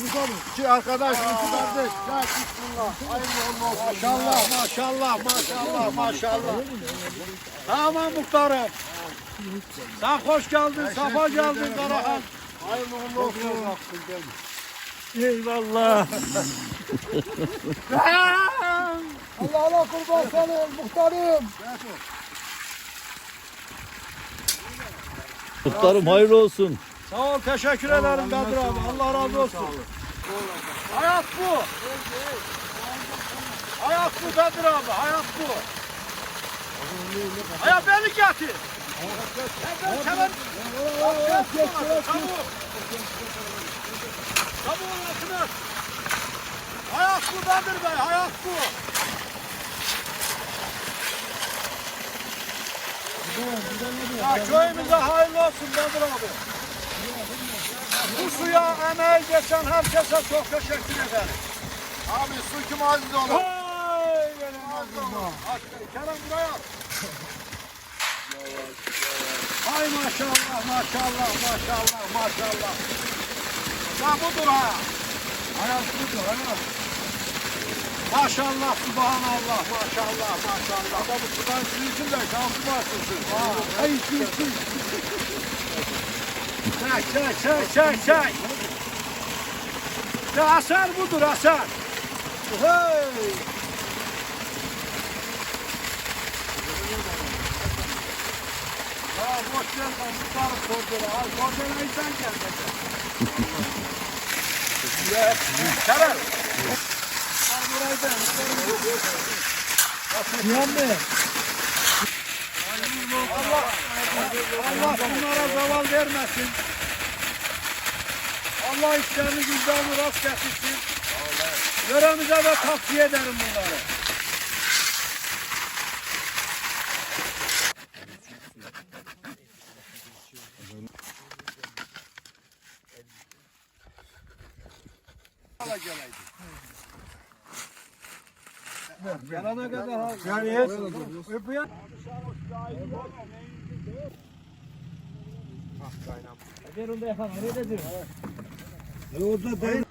İki arkadaş, iki kardeş. Gel bismillah. Hayırlı olsun. Maşallah, maşallah, maşallah, maşallah. Tamam muhtarım. Sen hoş geldin, safa geldin Karahan. Hayırlı uğurlu olsun. Eyvallah. Allah Allah kurban sana muhtarım. Muhtarım hayırlı olsun. Sağ ol, teşekkür ederim Kadir abi. Allah razı olsun. Hayat bu. Hayat bu Kadir abi, hayat bu. Hayat beni getir. Ben. Çabuk. Çabuk atınız. Hayat bu Kadir Bey, hayat bu. Ya köyümüze hayırlı olsun Kadir abi. Bu suya emeği geçen herkese çok teşekkür ederim. Abi su kim aziz olur? Hey benim azizim. Kerem buraya. at. Hay maşallah maşallah maşallah maşallah. Ya budur ha. Hayat budur hayat. Maşallah subhanallah maşallah maşallah. Bu sudan su için de şansı başlasın. Hay su su. Çek çek çek çek çek. Ya asar budur asar. Hey. Ya boş ver tarz kordonu. Al kordonu sen gel. Ya burayı da. Muhammed. Allah, Allah bunlara zaval vermesin. Allah işlerini güzelini rast getirsin. Yöremize de tavsiye ederim bunları. Gelene kadar yani öpüyor. Ah kaynam. Ver onu da yapalım. Nerede diyor? E, orada ben...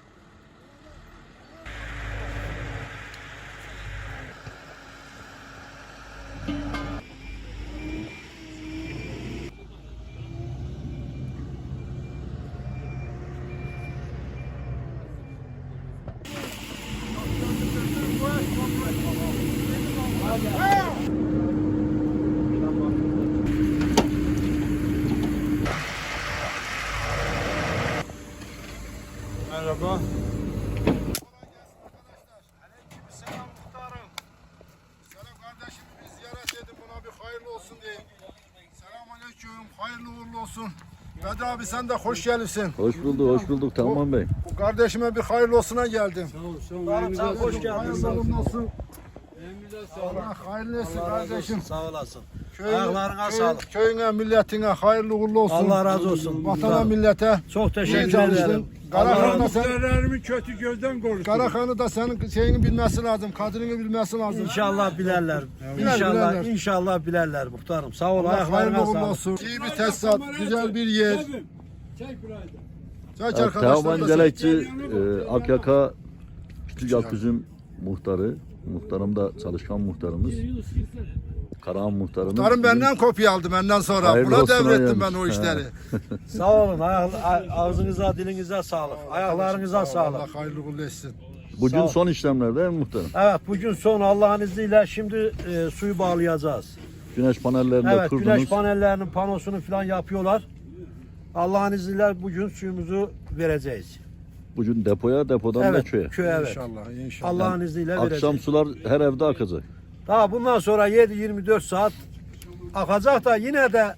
Merhaba. Selam muhtarım. Selam kardeşim bir ziyaret edin buna bir hayırlı olsun diye. Selam aleyküm. Hayırlı uğurlu olsun. Kadir abi sen de hoş gelirsin. Hoş bulduk, hoş bulduk Tamam Bey. Bu kardeşime bir hayırlı olsuna geldim. Muhtarım sen hoş geldin. Hayırlı uğurlu olsun. Allah hayırlı olsun kardeşim. Sağ olasın. Köyüne, Ayaklarına köy- sağlık. Köyüne, milletine hayırlı uğurlu olsun. Allah razı olsun. Vatana, millete. Çok teşekkür ederim. Karahan'ı da sen, Müşterilerimi kötü gözden korusun. Karahan'ı da senin şeyini bilmesi lazım. Kadrini bilmesi lazım. İnşallah bilerler. Biler, İnşallah bilerler. inşallah bilerler muhtarım. Sağ ol. Allah hayırlı uğurlu olsun. İyi bir tesisat, güzel bir yer. Çek burayı. Çek Evet, arkadaşlar. Teoman da Gelekçi, e, Akyaka Küçük Aküzüm muhtarı. Muhtarım da çalışkan muhtarımız. Karahan muhtarımız. Muhtarım benden kopya aldı benden sonra. Hayırlı Buna olsun devrettim ayağım. ben o işleri. Sağ olun. Ayak- ağzınıza, dilinize sağlık. Ayaklarınıza sağlık. Allah hayırlı uğurlu etsin. Bugün Sağ ol. son işlemler değil mi muhtarım? Evet bugün son Allah'ın izniyle şimdi e, suyu bağlayacağız. Güneş panellerini de Evet kurdunuz. güneş panellerinin panosunu falan yapıyorlar. Allah'ın izniyle bugün suyumuzu vereceğiz. Bugün depoya, depodan da Evet köye. köye evet. İnşallah, inşallah. Allah'ın izniyle Akşam vereceğiz. sular her evde akacak. Daha bundan sonra 7-24 saat akacak da yine de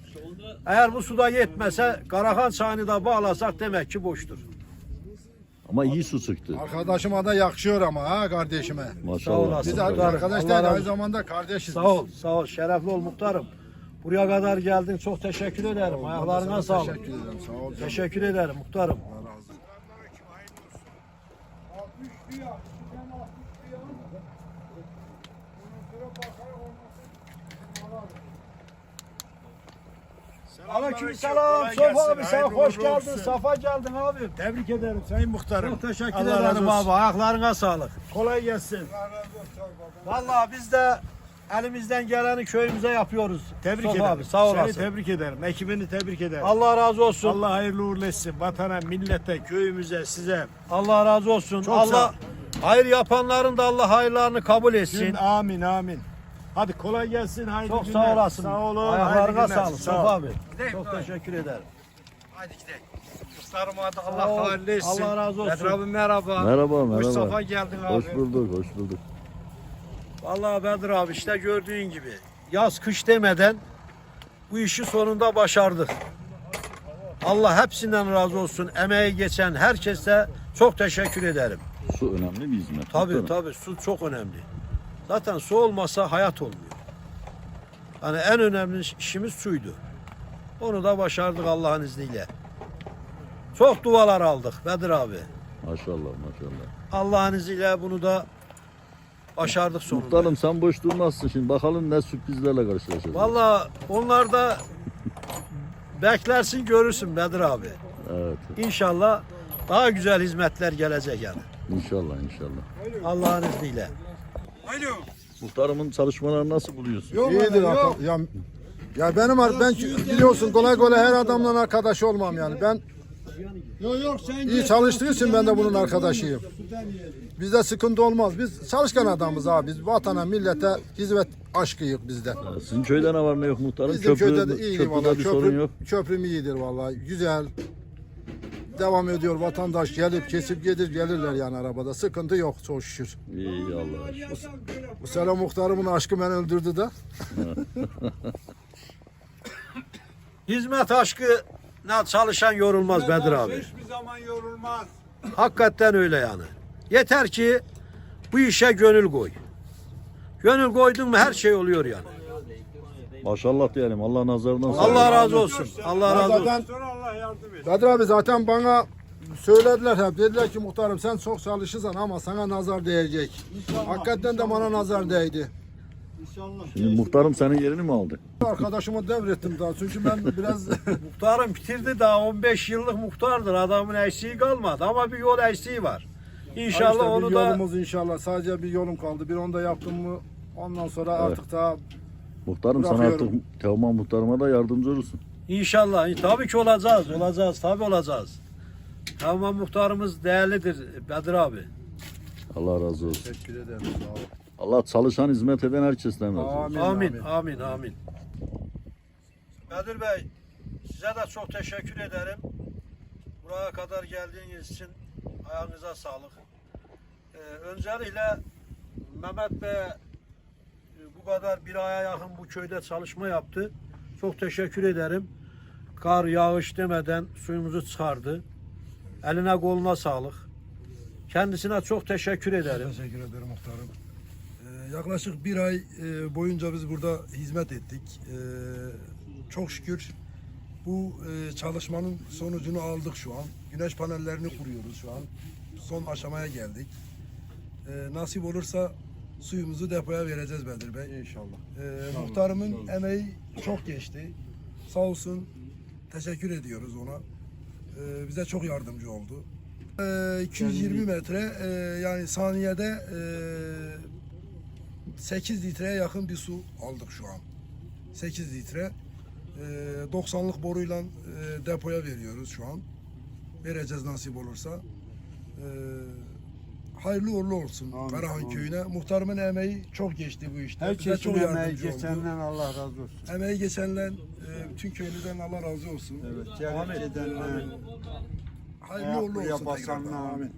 eğer bu suda yetmese Karahan çayını da bağlasak demek ki boştur. Ama iyi su çıktı. Arkadaşıma da yakışıyor ama ha kardeşime. Sağ Maşallah. olasın. Biz Muhtarım, arkadaş Allah değil razı aynı olsun. zamanda kardeşiz. Sağ ol, sağ ol. Şerefli ol muhtarım. Buraya kadar geldin. Çok teşekkür ederim. Ayaklarına sağlık. Teşekkür ederim. Sağ ol. Teşekkür ederim muhtarım. Aleykümselam. Sof abi sen hoş geldin. olsun. Safa geldin abi. Tebrik ederim Sayın Muhtarım. Çok teşekkür Allah razı ederim olsun. abi. Ayaklarına sağlık. Kolay gelsin. Vallahi biz de elimizden geleni köyümüze yapıyoruz. Tebrik Sof ederim. abi sağ Seni olasın. tebrik ederim. Ekibini tebrik ederim. Allah razı olsun. Allah hayırlı uğurlu etsin. Vatana, millete, köyümüze, size. Allah razı olsun. Çok sağ. Allah hayır yapanların da Allah hayırlarını kabul etsin. Şimdi amin amin. Hadi kolay gelsin. Hayırlı Çok günler. sağ olasın. Sağ olun. Ayaklarına hayırlı günler. sağlık. Sağ ol. abi. Çok teşekkür ederim. Hadi gidelim. Sağ ol. Allah hayırlı etsin. Allah razı olsun. Bedri abi merhaba. Merhaba merhaba. safa geldin abi. Hoş bulduk hoş bulduk. Vallahi Bedir abi işte gördüğün gibi yaz kış demeden bu işi sonunda başardık. Allah hepsinden razı olsun. Emeği geçen herkese çok teşekkür ederim. Su önemli bir hizmet. Tabii tabii su çok önemli. Zaten su olmasa hayat olmuyor. Hani en önemli işimiz suydu. Onu da başardık Allah'ın izniyle. Çok dualar aldık Bedir abi. Maşallah maşallah. Allah'ın izniyle bunu da başardık sonunda. Muhtarım sen boş durmazsın şimdi. Bakalım ne sürprizlerle karşılaşacağız. Valla onlar da beklersin görürsün Bedir abi. Evet İnşallah daha güzel hizmetler gelecek yani. inşallah inşallah. Allah'ın izniyle. Alo. Muhtarımın çalışmalarını nasıl buluyorsun? İyidir ata- ya, ya benim ar- ben biliyorsun kolay kolay her adamla arkadaş olmam yani. Ben Yok yok sen iyi çalıştığı için ben de bunun arkadaşıyım. Bizde sıkıntı olmaz. Biz çalışkan adamız abi. Biz vatana, millete hizmet aşkıyık bizde. Ha, Sizin köyde ne var ne yok muhtarım? Bizim Köprü, köyde de iyi köprüde vallahi. bir sorun yok. Köprü, köprüm iyidir vallahi. Güzel. Devam ediyor vatandaş gelip kesip gelir gelirler yani arabada. Sıkıntı yok çok şükür. İyi Allah'a şükür. Bu sene muhtarımın aşkı beni öldürdü de. Hizmet aşkı ne çalışan yorulmaz Bedir abi. Hiçbir zaman yorulmaz. Hakikaten öyle yani. Yeter ki bu işe gönül koy. Gönül koydun mu her şey oluyor yani. Maşallah diyelim. Allah nazardan Allah razı olsun. Allah razı olsun. Zaten Sonra Allah yardım etsin. Kadir abi zaten bana söylediler hep. Dediler ki muhtarım sen çok çalışırsan ama sana nazar değecek. Hakikaten de bana nazar değdi. Şimdi muhtarım senin yerini mi aldı? Arkadaşımı devrettim daha. Çünkü ben biraz Muhtarım bitirdi daha 15 yıllık muhtardır. Adamın eksiği kalmadı ama bir yol eksiği var. İnşallah İşte bir onu da yolumuz inşallah. Sadece bir yolum kaldı. Bir onu da yaptım mı ondan sonra artık daha Muhtarım sen Bırakıyorum. artık Teoman muhtarıma da yardımcı olursun. İnşallah. Tabii ki olacağız. Olacağız. Tabii olacağız. Tamam muhtarımız değerlidir Bedir abi. Allah razı olsun. teşekkür ederim. Sağ ol. Allah çalışan hizmet eden herkesten razı olsun. Amin. Amin. Amin. Amin. Bedir Bey size de çok teşekkür ederim. Buraya kadar geldiğiniz için ayağınıza sağlık. Ee, öncelikle Mehmet Bey e, bu kadar bir aya yakın bu köyde çalışma yaptı. Çok teşekkür ederim. Kar yağış demeden suyumuzu çıkardı. Eline koluna sağlık. Kendisine çok teşekkür ederim. Teşekkür ederim muhtarım. Ee, yaklaşık bir ay e, boyunca biz burada hizmet ettik. Ee, çok şükür bu e, çalışmanın sonucunu aldık şu an. Güneş panellerini kuruyoruz şu an. Son aşamaya geldik. Ee, nasip olursa suyumuzu depoya vereceğiz Bedir Bey. İnşallah. Ee, muhtarımın emeği çok geçti. Sağ olsun. Teşekkür ediyoruz ona. Ee, bize çok yardımcı oldu. Ee, 220 metre e, yani saniyede e, 8 litreye yakın bir su aldık şu an. 8 litre. E, 90'lık boruyla e, depoya veriyoruz şu an. Vereceğiz nasip olursa. E, hayırlı uğurlu olsun Karahan köyüne. Muhtarımın emeği çok geçti bu işte. Bize Herkesin çok emeği yardımcı oldu. geçenden Allah razı olsun. Emeği geçenler, e, bütün köylüden Allah razı olsun. Evet. Tebrik edenler. Hayırlı uğurlu Ayaklıya olsun basanlar. tekrardan. Amin.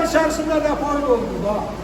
5 dakika içerisinde depoyu doldu da.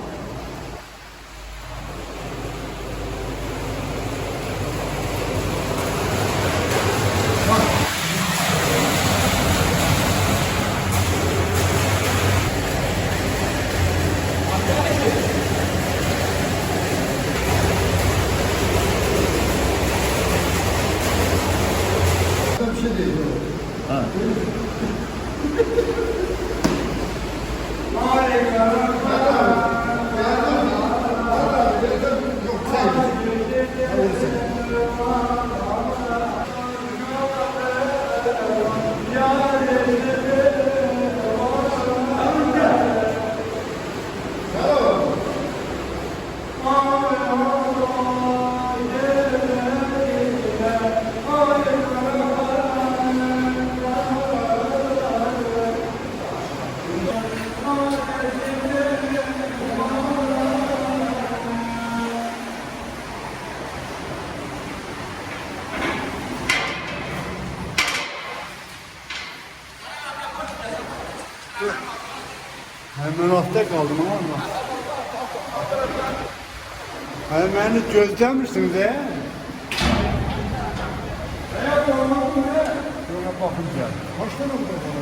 Hemen hafta kaldım ama. Hemen gözden misiniz he? Şöyle bakınca. Kaç tane bu kadar?